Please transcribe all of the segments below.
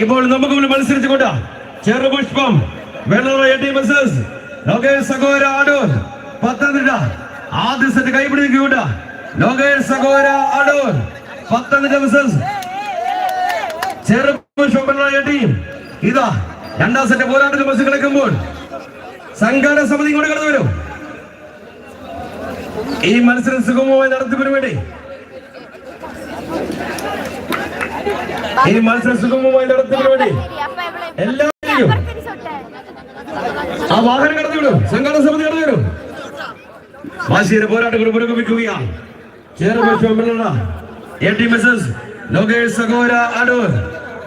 ഇപ്പോൾ നമുക്ക് മുന്നിൽ മത്സരിച്ചുകൊണ്ട് ചെറുപുഷ്പം ലോകേഷ് സഗോര അടൂർ പത്തനംതിട്ട. ആദ്യ സെറ്റ് കൈപിടിക്കൂട്ട ലോകേഷ് സഗോര അടൂർ പത്തനംതിട്ട ബസസ് ചെറുപുഷ്പം ടീം. ഇതാ രണ്ടാം സെറ്റ് പോരാട്ടത്തിൽ ബസ് കളിക്കുമ്പോൾ സംഘാടന സമിതി ഇങ്ങോട്ട് കടന്നു വരും. ഈ മത്സരം സുഗമമായി നടത്തിപ്പിന് വേണ്ടി ഈ മത്സര സുഗമമായി നടത്തിപ്പിന് വേണ്ടി എല്ലാവരെയും ആ വാഹനം കടന്നു വിടും സംഘാടക സമിതി കടന്നു വരും വാശിയുടെ പോരാട്ടങ്ങൾ പുരോഗമിക്കുകയാണ്. ചേർന്ന A T Messrs Lokesh Sagora Adoor.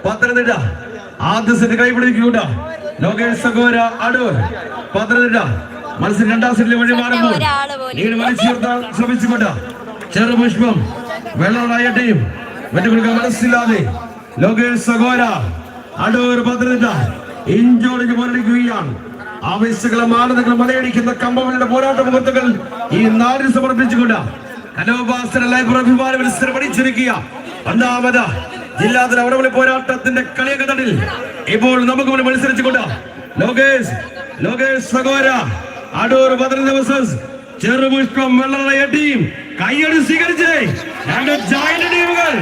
Pathanamthitta. ആദ്യ സെറ്റ് കൈപിടിക്കൂട്ട ലോകേഷ് സഗോര അടൂർ. പത്തനംതിട്ട. മത്സരം രണ്ടാം സെറ്റിൽ വഴി മാറുമ്പോൾ നീട് വലിച്ചുയർത്താൻ ശ്രമിച്ചുകൊണ്ട്. ചെറുപുഷ്പം വെള്ളറായ ടീം. വെട്ടുകൊടുക്കാൻ മനസ്സില്ലാതെ ലോകേഷ് സഗോര അടൂർ പത്തനംതിട്ട ഇഞ്ചോടിഞ്ഞ് പോരടിക്കുകയാണ്. ആവേശങ്ങളും ആനന്ദങ്ങളും മലയടിക്കുന്ന കമ്പവരുടെ പോരാട്ട മുഹൂർത്തങ്ങൾ ഈ നാടിന് സമർപ്പിച്ചുകൊണ്ട് കലോപാസന ലൈബ്രറി അഭിമാന പഠിച്ചിരിക്കുക ഒന്നാമത് ജില്ലാതല വടവളി പോരാട്ടത്തിന്റെ കളിയകതടിൽ ഇപ്പോൾ നമുക്ക് മുന്നിൽ മത്സരിച്ചുകൊണ്ട് ലോകേഷ് ലോകേഷ് സഗോര അടൂർ പത്തനംതിട്ട ചെറുപുഷ്പം വെള്ളറയ ടീം കൈയടി സ്വീകരിച്ച്. രണ്ട് ജോയിന്റ് ടീമുകൾ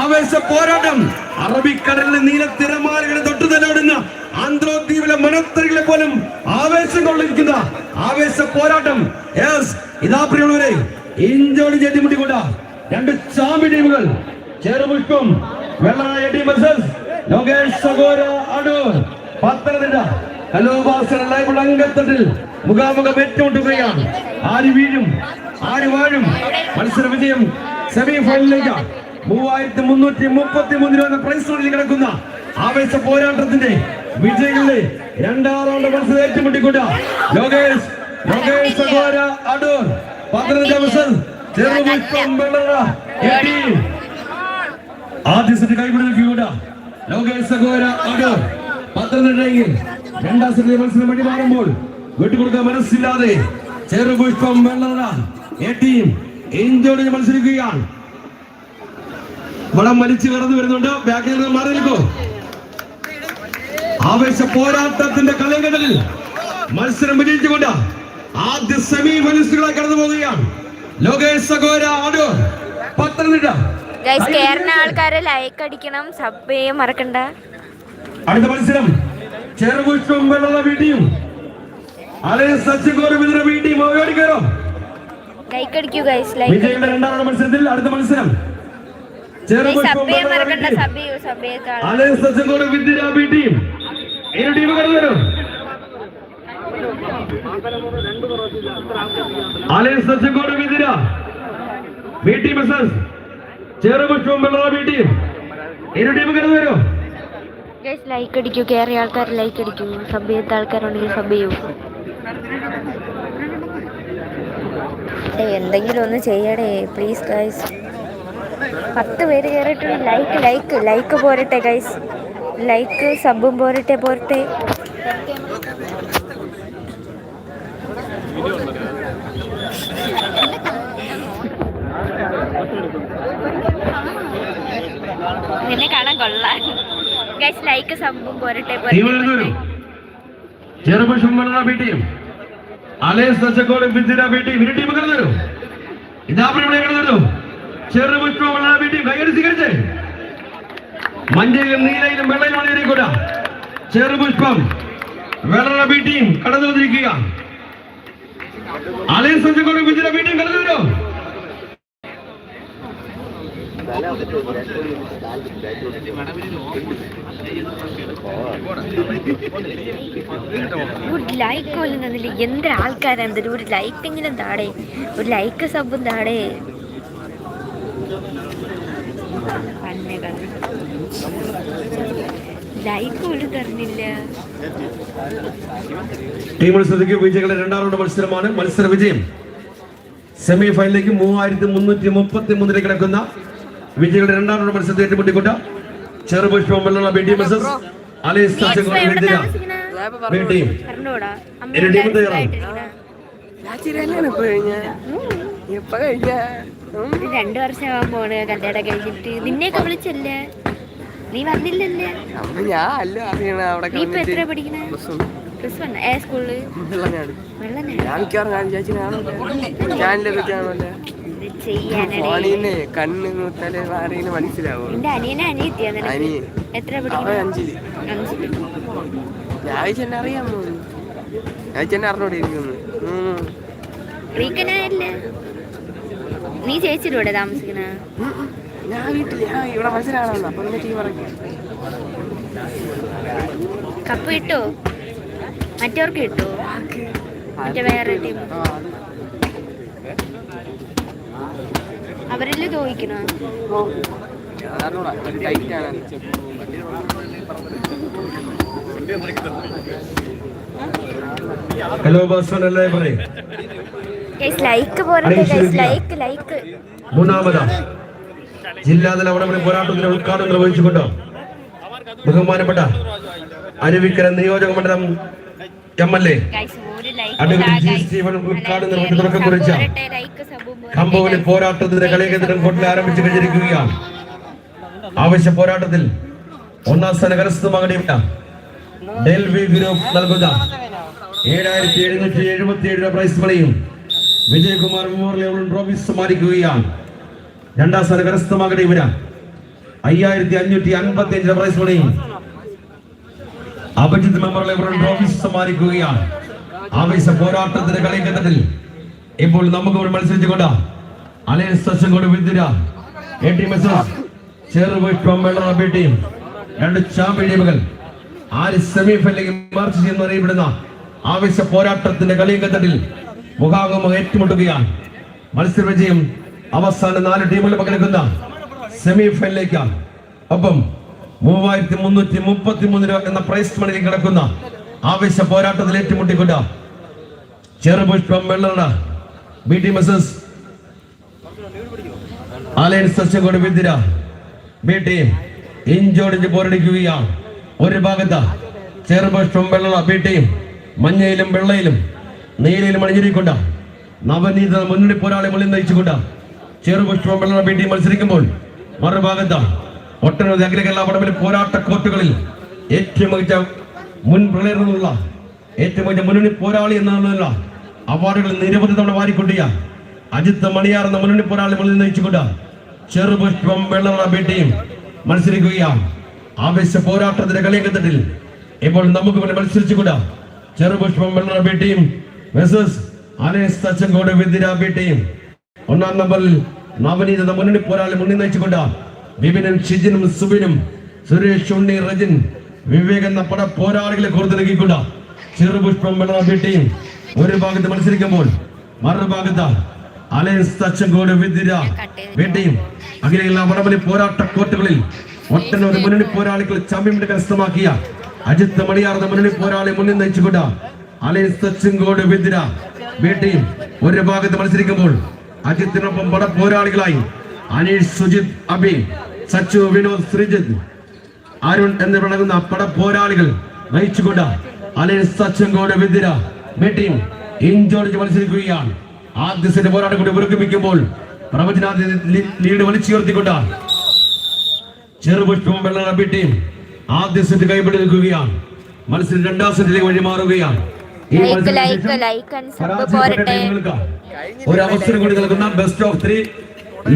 ആവേശ പോരാട്ടം. അറബിക്കടലിലെ നീല തിരമാലകളെ തൊട്ടു തലോടുന്ന ആന്ധ്രാദ്വീപിലെ മനത്തരികളെ പോലും ആവേശം കൊള്ളിരിക്കുന്ന ആവേശ പോരാട്ടം. യെസ് ഇതാ പ്രിയമുള്ളവരെ ഇഞ്ചോടി ചെട്ടിമുട്ടിക്കൊണ്ട രണ്ട് ചാമ്പി ടീമുകൾ Cherupushpam വെള്ളറായ team versus Lokesh Sagora Adoor. Pathanamthitta Kalopasana live അംഗത്തട്ടിൽ മുഖാമുഖം ഏറ്റുമുട്ടുകയാണ്. ആര് വീഴും? ആര് മത്സര വിജയം സെമി ഫൈനലിലേക്ക് മൂവായിരത്തി മുന്നൂറ്റി മുപ്പത്തി മൂന്ന് രൂപ പ്രൈസ് റോഡിൽ കിടക്കുന്ന ആവേശ പോരാട്ടത്തിന്റെ വിജയികളുടെ രണ്ടാം റൗണ്ട് മത്സരം ഏറ്റുമുട്ടിക്കൊണ്ട് ലോകേഷ് ലോകേഷ് സഗോര അടൂർ പന്ത്രണ്ട് ദിവസം ആദ്യ സെറ്റ് കൈപിടിക്കൂട ലോകേഷ് സഗോര അടൂർ പത്തനംതിട്ടയിൽ രണ്ടാം സെറ്റിലെ മത്സരം വഴി മാറുമ്പോൾ വിട്ടുകൊടുക്കാൻ മനസ്സില്ലാതെ ചെറുപുഷ്പം വെള്ളറ എ ടീം ഇഞ്ചോടിന് മത്സരിക്കുകയാണ്. വളം വലിച്ചു കടന്നു വരുന്നുണ്ട്. ബാക്കിൽ നിന്ന് മാറി നിൽക്കൂ ആവേശ പോരാട്ടത്തിന്റെ കളികളിൽ മത്സരം വിജയിച്ചുകൊണ്ട് ആദ്യ സെമി ഫൈനലിസ്റ്റുകളായി കടന്നു പോവുകയാണ്. ലോകേഷ് സഗോര അടൂർ പത്തനംതിട്ട. ഗൈസ് കേറുന്ന ആൾക്കാരെ ലൈക്ക് അടിക്കണം സബ് ചെയ്യാൻ മറക്കണ്ട. അടുത്ത മത്സരം ചെറുപുഷ്പം വെള്ളം വീട്ടിയും അലയ സച്ചികോര വിതര വീട്ടിയും കയറും. ലൈക്ക് അടിക്കൂ ഗൈസ് ലൈക്ക് വിജയിയുടെ രണ്ടാം മത്സരത്തിൽ അടുത്ത മത്സരം. സബ് ചെറുപുഷ്പം ചെയ്യാൻ വെള്ള മറക്കണ്ട വീട്ടിയും സബ് ചെയ്യൂ സബ് ചെയ്തേക്കാൾ അലയ സച്ചികോര വിദ്യ വീട്ടിയും ഇരു ടീം കടന്നു വരും? അലയ സച്ചികോര വിദ്യ വീട്ടി മെസ്സസ്. ചെറുപുഷ്പം വെള്ള വീട്ടിയും ഇരു ടീം. കടന്നു വരും? ലൈക്ക് അടിക്കൂ കയറിയ ആൾക്കാർ ലൈക്ക് അടിക്കൂ. സബ് ചെയ്ത ആൾക്കാരുണ്ടെങ്കിൽ സബ് ചെയ്യൂ. എന്തെങ്കിലും ഒന്ന് ചെയ്യടേ പ്ലീസ് ഗൈസ് പത്ത് പേര് കയറിയിട്ടുണ്ട് ലൈക്ക് ലൈക്ക് ലൈക്ക് പോരട്ടെ ഗൈസ് ലൈക്ക് സബും പോരട്ടെ പോരട്ടെ. നിന്നെ കാണാൻ കൊള്ളാം. ഗൈസ് ലൈക്ക് സബും പോരട്ടെ പോരട്ടെ. വെള്ള വീട്ടിയും അലയ സച്ചക്കോട് വിദ്യ വീട്ടിയും ഇരു ടീം കടന്നു ഇതാ ഇവിടെ കടന്നു വരും ചെറുപുഷ്പം വെള്ള വീട്ടിയും കൈയടി സ്വീകരിച്ചേ. മഞ്ഞയിലും നീലയിലും വെള്ളയിലും ഏറിക്കൂട ചെറുപുഷ്പം. വെള്ള വീട്ടിയും കടന്നു വന്നിരിക്കുക അലയ സച്ചക്കോട് വിദ്യ വീട്ടിയും കടന്നു ഒരു ലൈക്ക് പോലും തന്നില്ല. എന്തൊരു ആൾക്കാരെന്തൊരു ഒരു ലൈക്ക് എങ്കിലും താടേ. ഒരു ലൈക്ക് സബും താടേ. ലൈക്ക് ശ്രദ്ധിക്കും വിജയികളുടെ രണ്ടാം റൗണ്ട് മത്സരമാണ്. മത്സര വിജയം. സെമി ഫൈനലിലേക്ക് മൂവായിരത്തി മുന്നൂറ്റി മുപ്പത്തി മൂന്നിലേക്ക് കിടക്കുന്ന വിജയികളുടെ രണ്ടാം റൗണ്ട് മത്സരത്തെ ഏറ്റുമുട്ടിക്കൊണ്ട് ചെറുപുഷ്പം വെള്ളം B T M S S Ali's നീ ഇപ്പൊ എവിടെ ബി ടീം പറഞ്ഞൂടാ അമ്മ ഇരു ടീം തയ്യാറാണ്. ആയിട്ടിരിക്കണ. ഞാൻ ചിരല്ലാണ് ഇപ്പൊ കഴിഞ്ഞ? ഇപ്പൊ കഴിഞ്ഞ? ഇത് രണ്ടു വർഷമാവാൻ പോണ്. കല്യാണം കഴിഞ്ഞിട്ട്. നിന്നെയൊക്കെ വിളിച്ചല്ലേ? നീ വന്നില്ലല്ലേ? ഞാൻ അല്ല അറിയണ. അവിടെ നീ ഇപ്പൊ എത്ര പഠിക്കണേ? പ്ലസ് വൺ ഏ സ്കൂളിൽ വെള്ളനാട്. വെള്ളനാട്. ഞാൻ ചാനലൊക്കെ കാണുമല്ലോ കണ്ണ് നൂത്താലേ ആരെങ്കിലും മനസ്സിലാവും? അനിയനെ എത്ര അവൻ പഠിക്കണേ അഞ്ചിൽ. അഞ്ചിൽ ഞാൻ ചെന്നെ അറിയാമോ ഞാൻ ചെന്നെ അറിഞ്ഞോടെ ഇരിക്കുന്നു റീക്കനായല്ലേ? നീ ചേച്ചിയുടെ കൂടെ താമസിക്കണ. ഞാൻ വീട്ടിൽ ഞാൻ ഇവിടെ മനസ്സിലാണല്ലോ അപ്പൊ പിന്നെ ടീ പറഞ്ഞു കപ്പ് കിട്ടോ? മറ്റവർക്ക് കിട്ടോ? മറ്റേ വേറെ ടീം ആ ചോദിക്കണ? ഹലോ ലൈക്ക് ലൈക്ക് ലൈക്ക് മൂന്നാമത്. ജില്ലാതല വടമണി പോരാട്ടത്തിന്റെ ഉദ്ഘാടനം നിർവഹിച്ചുകൊണ്ട് ബഹുമാനപ്പെട്ട അരുവിക്കര നിയോജക മണ്ഡലം എം എൽ എ. അഡ്വക്കേറ്റ് ഉദ്ഘാടനം നിർവഹിച്ച് തുടക്കം കുറിച്ച സബും പോരാട്ടത്തിന്റെ കളികേന്ദ്രം കോട്ടിൽ ആരംഭിച്ചു കഴിഞ്ഞിരിക്കുകയാണ്. ആവശ്യ പോരാട്ടത്തിൽ ഒന്നാം സ്ഥാന കരസ്ഥമാകേണ്ട ഡെൽവി ഗ്രൂപ്പ് നൽകുന്ന ഏഴായിരത്തി എഴുന്നൂറ്റി എഴുപത്തി ഏഴ് പ്രൈസ് മണിയും വിജയകുമാർ മെമ്മോറിയൽ ട്രോഫി സമ്മാനിക്കുകയാണ്. രണ്ടാം സ്ഥാന കരസ്ഥമാകേണ്ട ഇവര. അയ്യായിരത്തി അഞ്ഞൂറ്റി അൻപത്തി അഞ്ച് പ്രൈസ് മണിയും അഭിജിത്ത് മെമ്മോറിയൽ ട്രോഫി സമ്മാനിക്കുകയാണ്. ആവേശ പോരാട്ടത്തിന്റെ കളിക്കട്ടത്തിൽ ഇപ്പോൾ നമുക്ക് ഇവിടെ മത്സരിച്ചുകൊണ്ട് Alliance Sachankode Vidya A T Messrs Cherupushpam B team രണ്ട് ചാമ്പ്യൻ ടീമുകൾ ആര് സെമി ഫൈനലിലേക്ക് മാർച്ച് ചെയ്യുന്ന അറിയപ്പെടുന്ന ആവേശ പോരാട്ടത്തിന്റെ കളിയങ്കത്തട്ടിൽ മുഖാമുഖം ഏറ്റുമുട്ടുകയാണ്. മത്സര വിജയം അവസാന നാല് ടീമുകൾ പങ്കെടുക്കുന്ന സെമി ഫൈനലിലേക്കാണ് ഒപ്പം മൂവായിരത്തി മുന്നൂറ്റി മുപ്പത്തി മൂന്ന് രൂപ എന്ന പ്രൈസ് മണിയിൽ കിടക്കുന്ന ആവേശ പോരാട്ടത്തിൽ ഏറ്റുമുട്ടിക്കൊണ്ട് Cherupushpam Vellara B T Messrs Alliance കൊണ്ട് വിന്തിര ബി ടീം ഇഞ്ചോടിഞ്ച് പോരടിക്കുകയാണ് ഒരു ഭാഗത്ത്. ചെറുപുഷ്പം വെള്ള ബി ടീം മഞ്ഞയിലും വെള്ളയിലും നീലയിലും അണിഞ്ഞിരിക്കൊണ്ട്. നവനീത മുന്നണി പോരാളി മുന്നിൽ നയിച്ചുകൊണ്ട്. ചെറുപുഷ്പം വെള്ള ബി ടീം മത്സരിക്കുമ്പോൾ മറുഭാഗത്ത്. ഒട്ടനവധി അഖില കേരള പോരാട്ട കോർട്ടുകളിൽ ഏറ്റവും മികച്ച മുൻ പ്രളയുള്ള ഏറ്റവും മികച്ച മുന്നണി പോരാളി എന്നുള്ള അവാർഡുകൾ നിരവധി തവണ വാരിക്കൊണ്ടിയ അജിത്ത് മണിയാർ എന്ന മുന്നണി പോരാളികളിൽ നയിച്ചുകൊണ്ട് ചെറുപുഷ്പം വെള്ളറ ബേട്ടിയും മത്സരിക്കുകയാണ് ആവേശ പോരാട്ടത്തിന്റെ കളിയങ്കത്തിൽ ഇപ്പോൾ നമുക്ക് വേണ്ടി മത്സരിച്ചുകൊണ്ട് ചെറുപുഷ്പം വെള്ളറ ബേട്ടിയും വെസസ് അനേസ് തച്ചങ്കോട് വിദ്യ ബേട്ടിയും ഒന്നാം നമ്പറിൽ നവനീത മുന്നണി പോരാളി മുന്നിൽ നയിച്ചുകൊണ്ട് ബിബിനും ഷിജിനും സുബിനും സുരേഷ് ഉണ്ണി റജിൻ വിവേക് എന്ന പട പോരാളികളെ കോർത്തു നൽകിക്കൊണ്ട് ചെറുപുഷ്പം വെള്ളറ ബിട്ടിയും ഒരു ഭാഗത്ത് മത്സരിക്കുമ്പോൾ മറുഭാഗത്ത് അലയൻസ് തച്ചങ്കോട് വിദ്യ വേട്ടയും. അങ്ങനെയുള്ള വടമലി പോരാട്ട കോട്ടുകളിൽ ഒട്ടനവധി മുന്നണി പോരാളികൾ ചാമ്പ്യൻ കരസ്ഥമാക്കിയ അജിത്ത് മണിയാർന്ന മുന്നണി പോരാളി മുന്നിൽ നയിച്ചുകൊണ്ട് അലയൻസ് തച്ചങ്കോട് വിദ്യ വേട്ടയും ഒരു ഭാഗത്ത് മത്സരിക്കുമ്പോൾ അജിത്തിനൊപ്പം പട പോരാളികളായി അനീഷ് സുജിത് അബി സച്ചു വിനോദ് ശ്രീജിത്ത് അരുൺ എന്നിവരടങ്ങുന്ന പട പോരാളികൾ നയിച്ചുകൊണ്ട് അലയൻസ് തച്ചങ്കോട് വിദ്യ ബെട്ടിയും ഇഞ്ചോടിച്ച് മത്സരിക്കുകയാണ്. ആദ്യ സെറ്റ് പോരാട്ടം കൂടി പുറക്കുമിക്കുമ്പോൾ പ്രവചനാദ്യ ലീഡ് വലിച്ചുയർത്തിക്കൊണ്ട് ചെറുപുഷ്പം വെള്ള ടീം ആദ്യ സെറ്റ് കൈപിടി നിൽക്കുകയാണ്. മത്സരം രണ്ടാം സെറ്റിലേക്ക് സബ് പരാജയപ്പെട്ട ഒരു അവസരം കൂടി നൽകുന്ന ബെസ്റ്റ് ഓഫ് ത്രീ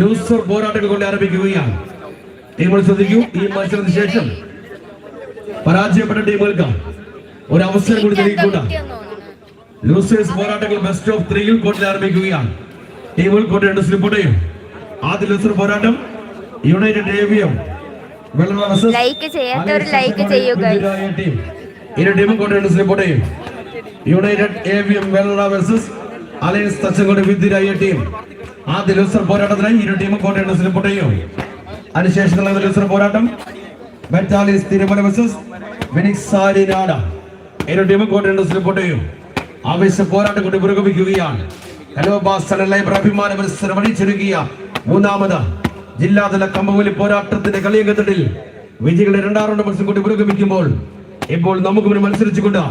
ലൂസർ പോരാട്ടങ്ങൾ കൊണ്ട് ആരംഭിക്കുകയാണ്. ടീമുകൾ ശ്രദ്ധിക്കൂ ഈ മത്സരത്തിന് ശേഷം പരാജയപ്പെട്ട ടീമുകൾക്ക് ഒരു അവസരം കൂടി നൽകിക്കൊണ്ട് ലൂസേഴ്സ് പോരാട്ടങ്ങൾ ബെസ്റ്റ് ഓഫ് ത്രീയിൽ കോട്ടിൽ ആരംഭിക്കുകയാണ്. ടീമുകൾ കോട്ട രണ്ട് സ്ലിപ്പോട്ടെയും ആദ്യ ലൂസർ പോരാട്ടം യുണൈറ്റഡ് ഏവിയം ലൈക്ക് ചെയ്യാത്തവർ ലൈക്ക് ചെയ്യൂ guys. ഇരു ടീമും കോട്ട രണ്ട് സ്ലിപ്പോട്ടെയും യുണൈറ്റഡ് ഏവിയം വെള്ള വേഴ്സസ് അലയൻസ് തച്ചങ്കോട് വിദ്യരായ ടീം ആദ്യ ലൂസർ പോരാട്ടത്തിനായി ഇരു ടീമും കോട്ട രണ്ട് സ്ലിപ്പോട്ടെയും അതിനുശേഷം ലൂസർ പോരാട്ടം തിരുമല വേഴ്സസ് ഫിനിക്സ് സാരിനാട ഇരു ടീമും കോട്ട രണ്ട് സ്ലിപ്പോട്ടെയും ആവേശ പോരാട്ടം പുരോഗമിക്കുകയാണ്. അണിച്ചിരുകിയ മൂന്നാമത് ജില്ലാതല കമ്പവലി പോരാട്ടത്തിന്റെ കളിയങ്കത്തിൽ വിജയികളുടെ രണ്ടാം റൗണ്ട് മത്സരം കൊണ്ട് പുരോഗമിക്കുമ്പോൾ ഇപ്പോൾ നമുക്ക് മുന്നിൽ മത്സരിച്ചുകൊണ്ട്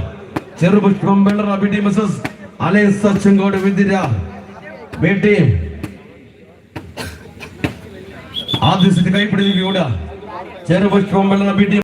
Cherupushpam Vellara B T Messrs Alliance Sachankode Vidya B team ആദ്യ സെറ്റ് കൈപ്പിടിച്ചുകൊണ്ട് ചെറുപുഷ്പം വെള്ളറ ബി ടി